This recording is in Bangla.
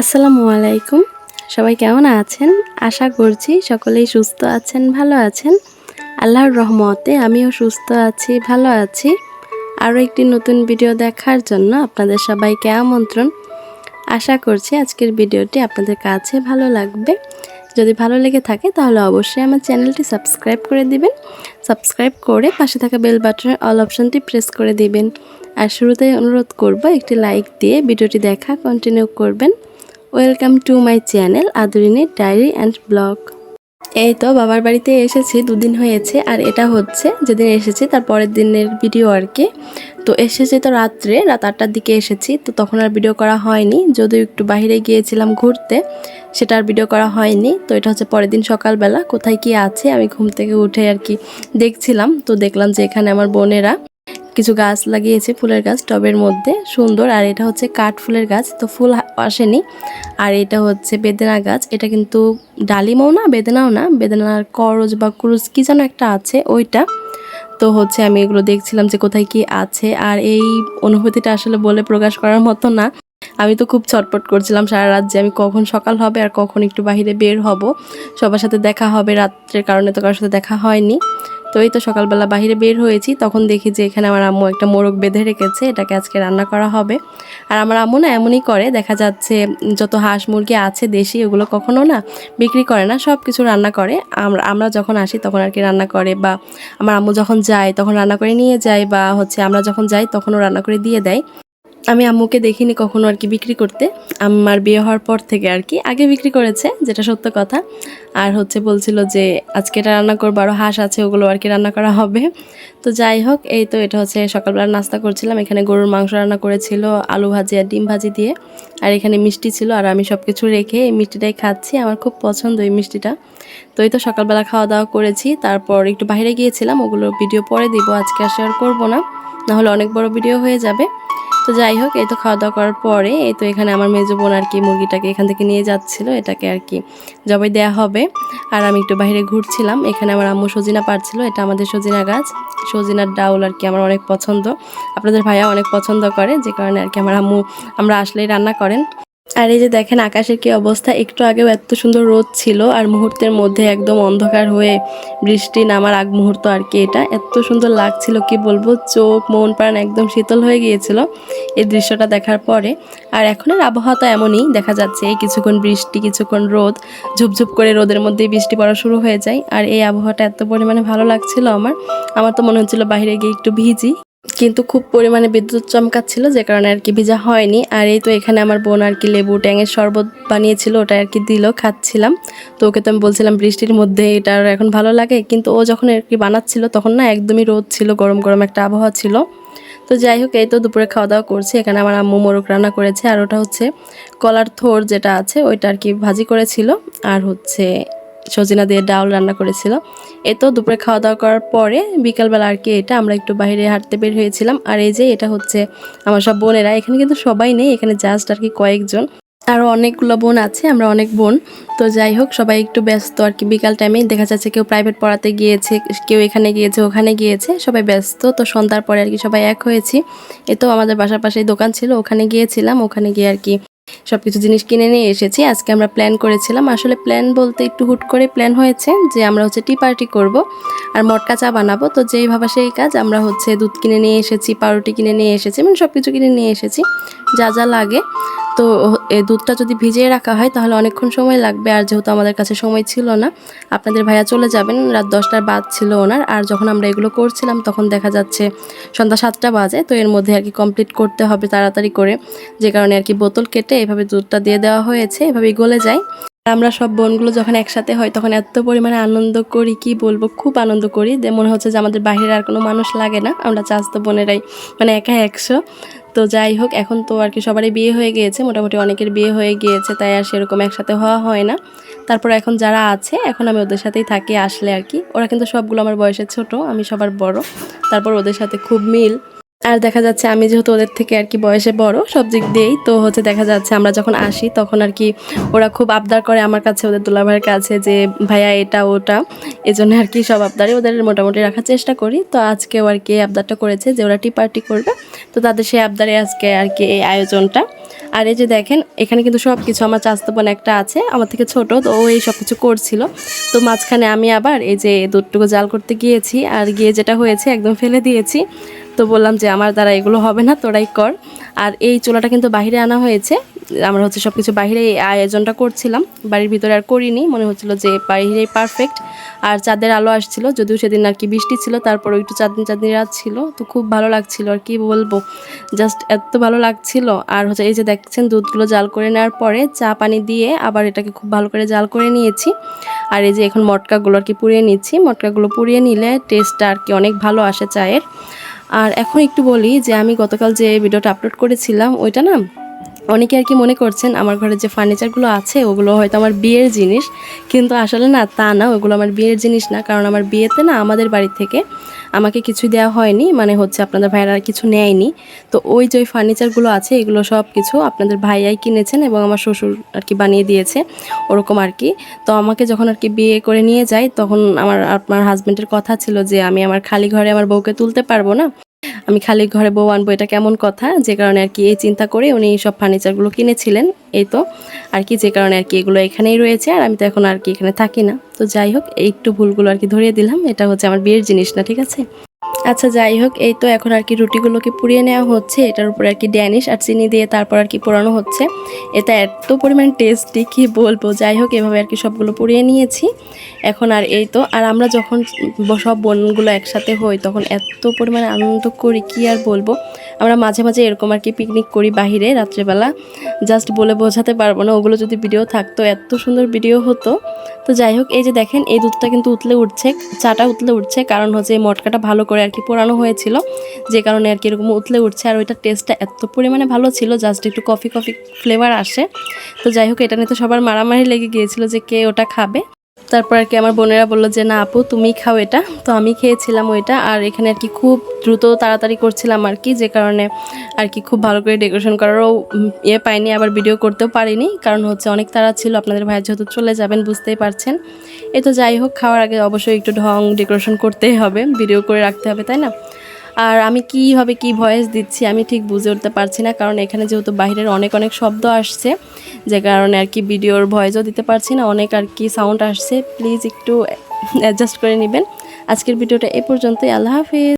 আসসালামু আলাইকুম। সবাই কেমন আছেন? আশা করছি সকলেই সুস্থ আছেন, ভালো আছেন। আল্লাহর রহমতে আমিও সুস্থ আছি, ভালো আছি। আরও একটি নতুন ভিডিও দেখার জন্য আপনাদের সবাইকে আমন্ত্রণ। আশা করছি আজকের ভিডিওটি আপনাদের কাছে ভালো লাগবে। যদি ভালো লেগে থাকে তাহলে অবশ্যই আমার চ্যানেলটি সাবস্ক্রাইব করে দিবেন। সাবস্ক্রাইব করে পাশে থাকা বেল বাটনের অল অপশনটি প্রেস করে দিবেন। আর শুরুতেই অনুরোধ করব একটি লাইক দিয়ে ভিডিওটি দেখা কন্টিনিউ করবেন। ওয়েলকাম টু মাই চ্যানেল আদরিনের ডায়েরি অ্যান্ড ব্লগ এই তো, বাবার বাড়িতে এসেছি, দুদিন হয়েছে, আর এটা হচ্ছে, যেদিন এসেছি তার পরের দিনের ভিডিও আর কি। তো এসেছি তো রাত্রে, রাত আটটার দিকে এসেছি, তো তখন আর ভিডিও করা হয়নি, যদিও একটু বাইরে গিয়েছিলাম ঘুরতে, সেটা আর ভিডিও করা হয়নি। তো এটা হচ্ছে পরের দিন সকালবেলা, কোথায় কি আছে, আমি ঘুম থেকে উঠে আর কি দেখছিলাম, তো দেখলাম যে এখানে আমার বোনেরা কিছু গাছ লাগিয়েছে, ফুলের গাছ, টবের মধ্যে, সুন্দর। আর এটা হচ্ছে কাঠ ফুলের গাছ, তো ফুল আসেনি। আর এটা হচ্ছে বেদেনা গাছ, এটা কিন্তু ডালিমও না, বেদেনাও না। বেদেনার করজ বা ক্রুজ কি যেন একটা আছে ওইটা। তো হচ্ছে আমি এগুলো দেখছিলাম যে কোথায় কি আছে। আর এই অনুভূতিটা আসলে বলে প্রকাশ করার মতো না। আমি তো খুব ছটপট করছিলাম সারা রাত যে আমি কখন সকাল হবে আর কখন একটু বাইরে বের হব। সবার সাথে দেখা হবে, রাত্রের কারণে তো কারোর সাথে দেখা হয়নি। তো এই তো সকালবেলা বাইরে বের হয়েছি, তখন দেখি যে এখানে আমার আম্মু একটা মোরগ বেঁধে রেখেছে, এটাকে আজকে রান্না করা হবে। আর আমার আম্মু না এমনই করে, দেখা যাচ্ছে যত হাঁস মুরগি আছে দেশি, ওগুলো কখনো না বিক্রি করে না সব কিছু রান্না করে। আমরা আমরা যখন আসি তখন আর কি রান্না করে, বা আমার আম্মু যখন যায় তখন রান্না করে নিয়ে যায়, বা হচ্ছে আমরা যখন যাই তখনও রান্না করে দিয়ে দেয়। আমি আম্মুকে দেখিনি কখনো আর কি বিক্রি করতে। আমার বিয়ে হওয়ার পর থেকে আর কি আগে বিক্রি করেছে, যেটা সত্য কথা। আর হচ্ছে বলছিল যে, আজকে এটা রান্না করব আরও হাঁস আছে, ওগুলো আর কি রান্না করা হবে। তো যাই হোক, এই তো এটা হচ্ছে সকালবেলা নাস্তা করছিলাম। এখানে গরুর মাংস রান্না করেছিল, আলু ভাজি আর ডিম ভাজি দিয়ে। আর এখানে মিষ্টি ছিল, আর আমি সব কিছু রেখে এই মিষ্টিটাই খাচ্ছি। আমার খুব পছন্দ এই মিষ্টিটা। তো এই তো সকালবেলা খাওয়া দাওয়া করেছি। তারপর একটু বাইরে গিয়েছিলাম, ওগুলো ভিডিও পরে দিব, আজকে আর শেয়ার করব না। নাহলে অনেক বড় ভিডিও হয়ে যাবে। তো যাই হোক, এই তো খাওয়া দাওয়া করার পরে এই তো এখানে আমার মেজো বোন আর কি মুরগিটাকে এখান থেকে নিয়ে যাচ্ছিল। এটাকে আর কি জবাই দেয়া হবে। আর আমি একটু বাইরে ঘুরছিলাম। এখানে আমার আম্মু সজিনা পারছিল। এটা আমাদের সজিনা গাছ। সজিনার ডাউল আর কি আমার অনেক পছন্দ। আপনাদের ভাইয়া অনেক পছন্দ করে, যে কারণে আর কি আমার আম্মু, আমরা আসলেই রান্না করেন। আর এই যে দেখেন, আকাশের কি অবস্থা? একটু আগেও এত সুন্দর রোদ ছিল আর মুহূর্তের মধ্যে একদম অন্ধকার হয়ে বৃষ্টি নামার আগ মুহূর্ত আর কি এটা। এত সুন্দর লাগছিল, কি বলব? চোখ, মন, প্রাণ একদম শীতল হয়ে গিয়েছিল এই দৃশ্যটা দেখার পরে। আর এখন আর আবহাওয়া তো এমনই, দেখা যাচ্ছে কিছুক্ষণ বৃষ্টি, কিছুক্ষণ রোদ, ঝুপঝুপ করে রোদের মধ্যেই বৃষ্টি পড়া শুরু হয়ে যায়। আর এই আবহাওয়াটা এত পরিমাণে ভালো লাগছিল আমার। আমার তো মনে হচ্ছিল বাইরে গিয়ে একটু ভিজি। কিন্তু খুব পরিমাণে বিদ্যুৎ চমকাচ্ছিল, যে কারণে আর কি ভিজা হয়নি। আর এই তো এখানে আমার বোন আর কি লেবু, ট্যাঙের শরবত বানিয়েছিল, ওটা আর কি দিল, খাচ্ছিলাম। তো ওকে তো আমি বলছিলাম বৃষ্টির মধ্যে এটা আর এখন ভালো লাগে, কিন্তু ও যখন আর কি বানাচ্ছিল তখন না একদমই রোদ ছিল, গরম গরম একটা আবহাওয়া ছিল। তো যাই হোক, এই তো দুপুরে খাওয়া দাওয়া করছি, এখানে আমার আম্মু মোরগ রান্না করেছে, আর ওটা হচ্ছে কলার থোর যেটা আছে, ওইটা আর কি ভাজি করেছিল। আর হচ্ছে সজিনা দিয়ে ডাউল রান্না করেছিল। এ তো দুপুরে খাওয়া দাওয়া করার পরে বিকালবেলা আর কি এটা আমরা একটু বাইরে হাঁটতে বের হয়েছিলাম। আর এই যে এটা হচ্ছে আমার সব বোনেরা, এখানে কিন্তু সবাই নেই, এখানে জাস্ট আর কি কয়েকজন। আরও অনেকগুলো বোন আছে, আমরা অনেক বোন। তো যাই হোক, সবাই একটু ব্যস্ত আর কি বিকাল টাইমেই দেখা যাচ্ছে কেউ প্রাইভেট পড়াতে গিয়েছে, কেউ এখানে গিয়েছে, ওখানে গিয়েছে, সবাই ব্যস্ত। তো সন্ধ্যার পরে আর কি সবাই এক হয়েছি। এ তো আমাদের বাসার পাশেই দোকান ছিল, ওখানে গিয়েছিলাম, ওখানে গিয়ে আর কি সব কিছু জিনিস কিনে নিয়ে এসেছি। আজকে আমরা প্ল্যান করেছিলাম। আসলে প্ল্যান বলতে একটু হুট করে প্ল্যান হয়েছে যে আমরা হচ্ছে টি পার্টি করব আর মটকা চা বানাবো। তো যেই ভাবা সেই কাজ, আমরা হচ্ছে দুধ কিনে নিয়ে এসেছি, পাউরুটি কিনে নিয়ে এসেছি মানে সব কিছু কিনে নিয়ে এসেছি। যা যা লাগে। তো এই দুধটা যদি ভিজিয়ে রাখা হয়, তাহলে অনেকক্ষণ সময় লাগবে। আর যেহেতু আমাদের কাছে সময় ছিল না, আপনাদের ভাইয়া চলে যাবেন। রাত দশটার বাদ ছিল ওনার। আর যখন আমরা এগুলো করছিলাম, তখন দেখা যাচ্ছে সন্ধ্যা সাতটা বাজে। তো এর মধ্যে আর কি কমপ্লিট করতে হবে তাড়াতাড়ি করে। যে কারণে আর কি বোতল কেটে এভাবে দুধটা দিয়ে দেওয়া হয়েছে, এভাবেই গলে যায়। আমরা সব বোনগুলো যখন একসাথে হয়, তখন এত পরিমাণে আনন্দ করি, কি বলব, খুব আনন্দ করি। মনে হচ্ছে যে আমাদের বাইরের আর কোনো মানুষ লাগে না। আমরা চাস্তো বোনেরাই মানে একা একশো। তো যাই হোক, এখন তো আর কি সবারই বিয়ে হয়ে গিয়েছে, মোটামুটি অনেকের বিয়ে হয়ে গিয়েছে, তাই আর সেরকম একসাথে হওয়া হয় না। তারপর এখন যারা আছে, এখন আমি ওদের সাথেই থাকি আসলে আর কি। ওরা কিন্তু সবগুলো আমার বয়সে ছোট, আমি সবার বড়। তারপর ওদের সাথে খুব মিল। আর দেখা যাচ্ছে আমি যেহেতু ওদের থেকে আর কি বয়সে বড়, সব দিক দিয়েই, তো হচ্ছে দেখা যাচ্ছে আমরা যখন আসি তখন আর কি ওরা খুব আবদার করে আমার কাছে, ওদের দুলাভাইয়ের কাছে যে, ভাইয়া, এটা, ওটা। এজন্য আর কি সব আবদারে ওদের মোটামুটি রাখার চেষ্টা করি। তো আজকেও আর কি আবদারটা করেছে যে, ওরা টি পার্টি করবে। তো তাদের সেই আবদারে আজকে আর কি এই আয়োজনটা। আর এই যে দেখেন, এখানে কিন্তু সব কিছু আমার চাস্তো একটা আছে, আমার থেকে ছোট, তো ও এই সব কিছু করছিল। তো মাঝখানে আমি আবার এই যে দুধটুকু জাল করতে গিয়েছি, আর গিয়ে যেটা হয়েছে, একদম ফেলে দিয়েছি। তো বললাম যে আমার দ্বারা এগুলো হবে না, তোরাই কর। আর এই চুলাটা কিন্তু বাইরে আনা হয়েছে। আমরা হচ্ছে সব কিছু এই আয়োজনটা করছিলাম। বাড়ির ভিতরে আর করিনি, মনে হচ্ছিল যে বাইরেই পারফেক্ট আর চাঁদের আলো আসছিল, যদিও সেদিন আর কি বৃষ্টি ছিল তারপর একটু চাঁদনি চাঁদনি রাত ছিল। তো খুব ভালো লাগছিল, আর কি বলব? জাস্ট এত ভালো লাগছিল। আর হচ্ছে এই যে দেখছেন, দুধগুলো জাল করে নেওয়ার পরে চা পানি দিয়ে আবার এটাকে খুব ভালো করে জাল করে নিয়েছি। আর এই যে এখন মটকাগুলো আর কি পুড়িয়ে নিচ্ছি। মটকাগুলো পুড়িয়ে নিলে টেস্টটা আর কি অনেক ভালো আসে চায়ের। আর এখন একটু বলি যে আমি গতকাল যে ভিডিওটা আপলোড করেছিলাম ওইটা না অনেকে আর কি মনে করছেন আমার ঘরে যে ফার্নিচারগুলো আছে, ওগুলো হয়তো আমার বিয়ের জিনিস। কিন্তু আসলে না, তা না, ওগুলো আমার বিয়ের জিনিস না। কারণ আমার বিয়েতে না আমাদের বাড়ি থেকে আমাকে কিছু দেওয়া হয়নি মানে হচ্ছে আপনাদের ভাইয়েরা কিছু নেয়নি। তো ওই যে ফার্নিচারগুলো আছে, এগুলো সব কিছু আপনাদের ভাইয়াই কিনেছেন এবং আমার শ্বশুর আর কি বানিয়ে দিয়েছে, ওরকম আর কি। তো আমাকে যখন আর কি বিয়ে করে নিয়ে যায়, তখন আমার আপনার হাজব্যান্ডের কথা ছিল যে, আমি আমার খালি ঘরে আমার বউকে তুলতে পারব না। আমি খালি ঘরে বউ আনব, এটা কেমন কথা? যে কারণে আর কি এই চিন্তা করে উনি সব ফার্নিচারগুলো কিনেছিলেন, এই তো। আর কি যে কারণে আর কি এগুলো এখানেই রয়েছে, আর আমি তো এখন আর কি এখানে থাকি না। তো যাই হোক, এই একটু ভুলগুলো আর কি ধরিয়ে দিলাম, এটা হচ্ছে আমার বিয়ের জিনিস না, ঠিক আছে? আচ্ছা যাই হোক, এই তো এখন আর কি রুটিগুলোকে পুড়িয়ে নেওয়া হচ্ছে। এটার উপরে আর কি ড্যানিশ আর চিনি দিয়ে তারপর আর কি পোড়ানো হচ্ছে। এটা এত পরিমাণ টেস্টি কি বলব? যাই হোক, এভাবে আর কি সবগুলো পুড়িয়ে নিয়েছি। এখন আর এই তো, আর আমরা যখন সব বোনগুলো একসাথে হই, তখন এত পরিমাণে আনন্দ করি, কি আর বলব? আমরা মাঝে মাঝে এরকম আর কি পিকনিক করি বাহিরে রাত্রেবেলা। জাস্ট বলে বোঝাতে পারব না, ওগুলো যদি ভিডিও থাকতো, এত সুন্দর ভিডিও হতো। তো যাই হোক, এই যে দেখেন, এই দুধটা কিন্তু উতলে উঠছে, চাটা উতলে উঠছে। কারণ হচ্ছে এই মটকাটা ভালো করে আর কি পোড়ানো হয়েছিল। যে কারণে আর কি এরকম উতলে উঠছে আর ওইটার টেস্টটা এত পরিমাণে ভালো ছিল জাস্ট একটু কফি কফি ফ্লেভার আসে। তো যাই হোক, এটা নিয়ে তো সবার মারামারি লেগে গিয়েছিল যে কে ওটা খাবে। তারপর আর কি আমার বোনেরা বলল যে, না আপু তুমি খাও এটা। তো আমি খেয়েছিলাম ওইটা, আর এখানে আর কি খুব দ্রুত তাড়াতাড়ি করছিলাম আর কি, যে কারণে আর কি খুব ভালো করে ডেকোরেশন করারও ইয়ে পাইনি, আবার ভিডিও করতেও পারিনি। কারণ হচ্ছে অনেক তাড়া ছিল, আপনাদের ভাই যেহেতু চলে যাবেন, বুঝতেই পারছেন। এ তো যাই হোক, খাওয়ার আগে অবশ্যই একটু ঢং ডেকোরেশন করতেই হবে ভিডিও করে রাখতে হবে, তাই না? আর আমি কীভাবে কি ভয়েস দিচ্ছি আমি ঠিক বুঝে উঠতে পারছি না, কারণ এখানে যেহেতু বাইরের অনেক অনেক শব্দ আসছে, যে কারণে আর কি ভিডিওর ভয়েসও দিতে পারছি না, অনেক আর কি সাউন্ড আসছে। প্লিজ একটু অ্যাডজাস্ট করে নেবেন। আজকের ভিডিওটা এ পর্যন্তই। আল্লাহ হাফিজ।